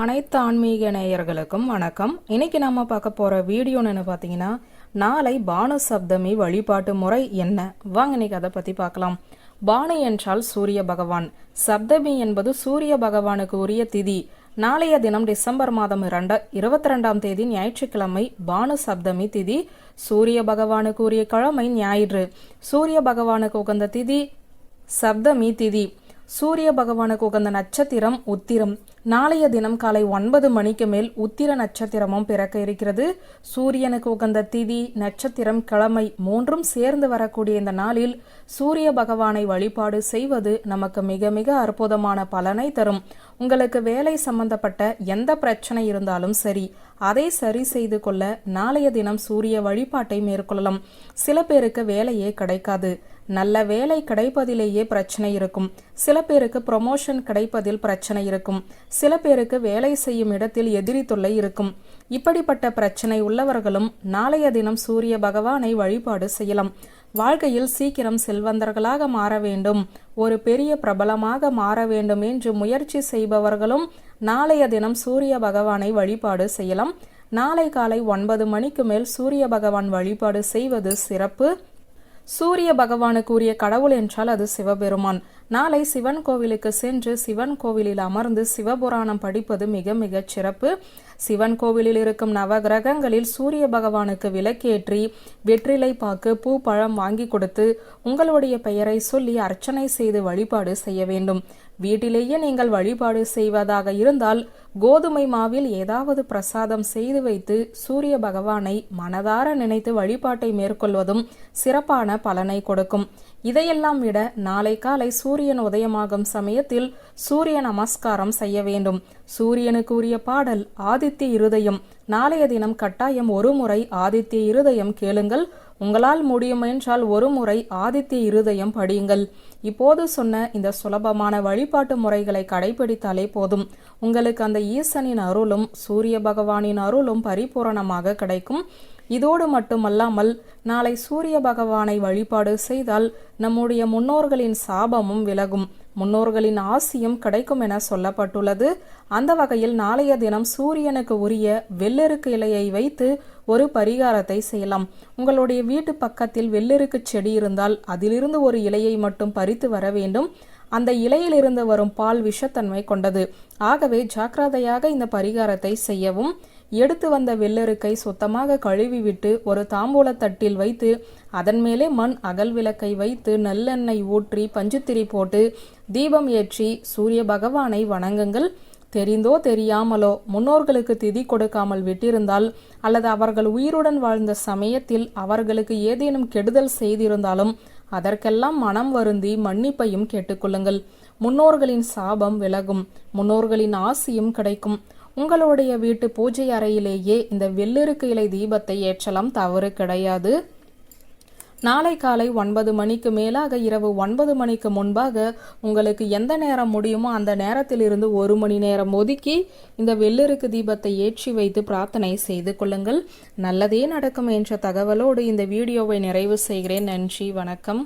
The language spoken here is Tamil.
அனைத்து ஆன்மீக நேயர்களுக்கும் வணக்கம். இன்னைக்கு நாம பார்க்க போற வீடியோன்னு பார்த்தீங்கன்னா நாளை பானு சப்தமி வழிபாட்டு முறை என்ன? வாங்க இன்னைக்கு அதை பத்தி பார்க்கலாம். பானு என்றால் சூரிய பகவான். சப்தமி என்பது சூரிய பகவானுக்கு உரிய திதி. நாளைய தினம் டிசம்பர் மாதம் இரண்ட இருபத்தி ரெண்டாம் தேதி ஞாயிற்றுக்கிழமை பானு சப்தமி திதி. சூரிய பகவானுக்கு உரிய கிழமை ஞாயிறு. சூரிய பகவானுக்கு உகந்த திதி சப்தமி திதி. சூரிய பகவானுக்கு உகந்த நட்சத்திரம் உத்திரம். நாளைய தினம் காலை ஒன்பது மணிக்கு மேல் உத்திர நட்சத்திரமும் பிறக்க இருக்கிறது. சூரியனுக்கு உகந்த திதி நட்சத்திரம் கிழமை மூன்றும் சேர்ந்து வரக்கூடிய இந்த நாளில் சூரிய பகவானை வழிபாடு செய்வது நமக்கு மிக மிக அற்புதமான பலனை தரும். உங்களுக்கு வேலை சம்பந்தப்பட்ட எந்த பிரச்சனை இருந்தாலும் சரி அதை சரி செய்து கொள்ள நாளைய தினம் சூரிய வழிபாட்டை மேற்கொள்ளலாம். சில பேருக்கு வேலையே கிடைக்காது. நல்ல வேலை கிடைப்பதிலேயே பிரச்சனை இருக்கும். சில பேருக்கு ப்ரொமோஷன் கிடைப்பதில் பிரச்சனை இருக்கும். சில பேருக்கு வேலை செய்யும் இடத்தில் எதிரி தொல்லை இருக்கும். இப்படிப்பட்ட பிரச்சனை உள்ளவர்களும் நாளைய தினம் சூரிய பகவானை வழிபாடு செய்யலாம். வாழ்க்கையில் சீக்கிரம் செல்வந்தர்களாக மாற வேண்டும். ஒரு பெரிய பிரபலமாக மாற வேண்டும் என்று முயற்சி செய்பவர்களும் நாளைய தினம் சூரிய பகவானை வழிபாடு செய்யலாம். நாளை காலை ஒன்பது மணிக்கு மேல் சூரிய பகவான் வழிபாடு செய்வது சிறப்பு. சூரிய பகவானுக்கு உரிய கடவுள் என்றால் அது சிவபெருமான். நாளை சிவன் கோவிலுக்கு சென்று சிவன் கோவிலில் அமர்ந்து சிவபுராணம் படிப்பது மிக மிகச் சிறப்பு. சிவன் கோவிலில் இருக்கும் நவ கிரகங்களில் சூரிய பகவானுக்கு விளக்கேற்றி வெற்றிலை பாக்கு பூ பழம் வாங்கி கொடுத்து உங்களுடைய பெயரை சொல்லி அர்ச்சனை செய்து வழிபாடு செய்ய வேண்டும். வீட்டிலேயே நீங்கள் வழிபாடு செய்வதாக இருந்தால் கோதுமை மாவில் ஏதாவது பிரசாதம் செய்து வைத்து சூரிய பகவானை மனதார நினைத்து வழிபாட்டை மேற்கொள்வதும் சிறப்பான பலனை கொடுக்கும். இதையெல்லாம் விட நாளை காலை சூரியன் உதயமாகும் சமயத்தில் சூரிய நமஸ்காரம் செய்ய வேண்டும். சூரியனுக்கு உரிய பாடல் ஆதித்ய இருதயம். நாளைய தினம் கட்டாயம் ஒரு முறை ஆதித்ய இருதயம் கேளுங்கள். உங்களால் முடியும் என்றால் ஒரு முறை ஆதித்ய இருதயம் படியுங்கள். இப்போது சொன்ன இந்த சுலபமான வழிபாட்டு முறைகளை கடைபிடித்தாலே போதும். உங்களுக்கு அந்த ஈசனின் அருளும் சூரிய பகவானின் அருளும் பரிபூரணமாக கிடைக்கும். இதோடு மட்டுமல்லாமல் நாளை சூரிய பகவானை வழிபாடு செய்தால் நம்முடைய முன்னோர்களின் சாபமும் விலகும். முன்னோர்களின் ஆசியும் கிடைக்கும் என சொல்லப்பட்டுள்ளது. அந்த வகையில் நாளைய தினம் சூரியனுக்கு உரிய வெள்ளெருக்கு இலையை வைத்து ஒரு பரிகாரத்தை செய்யலாம். உங்களுடைய வீட்டு பக்கத்தில் வெள்ளெருக்கு செடி இருந்தால் அதிலிருந்து ஒரு இலையை மட்டும் பறித்து வர வேண்டும். அந்த இலையிலிருந்து வரும் பால் விஷத்தன்மை கொண்டது. ஆகவே ஜாக்கிரதையாக இந்த பரிகாரத்தை செய்யவும். எடுத்து வந்த வெள்ளருக்கை சுத்தமாக கழுவிவிட்டு ஒரு தாம்பூலத்தட்டில் வைத்து அதன் மேலே மண் அகல் விளக்கை வைத்து நல்லெண்ணெய் ஊற்றி பஞ்சுத்திரி போட்டு தீபம் ஏற்றி சூரிய பகவானை வணங்குங்கள். தெரிந்தோ தெரியாமலோ முன்னோர்களுக்கு திதி கொடுக்காமல் விட்டிருந்தால் அல்லது அவர்கள் உயிருடன் வாழ்ந்த சமயத்தில் அவர்களுக்கு ஏதேனும் கெடுதல் செய்திருந்தாலும் அதற்கெல்லாம் மனம் வருந்தி மன்னிப்பையும் கேட்டுக்கொள்ளுங்கள். முன்னோர்களின் சாபம் விலகும். முன்னோர்களின் ஆசியும் கிடைக்கும். உங்களுடைய வீட்டு பூஜை அறையிலேயே இந்த வெள்ளெருக்கு இலை தீபத்தை ஏற்றலாம். தவறு கிடையாது. நாளை காலை ஒன்பது மணிக்கு மேலாக இரவு ஒன்பது மணிக்கு முன்பாக உங்களுக்கு எந்த நேரம் முடியுமோ அந்த நேரத்திலிருந்து ஒரு மணி நேரம் ஒதுக்கி இந்த வெள்ளெருக்கு தீபத்தை ஏற்றி வைத்து பிரார்த்தனை செய்து கொள்ளுங்கள். நல்லதே நடக்கும் என்ற தகவலோடு இந்த வீடியோவை நிறைவு செய்கிறேன். நன்றி வணக்கம்.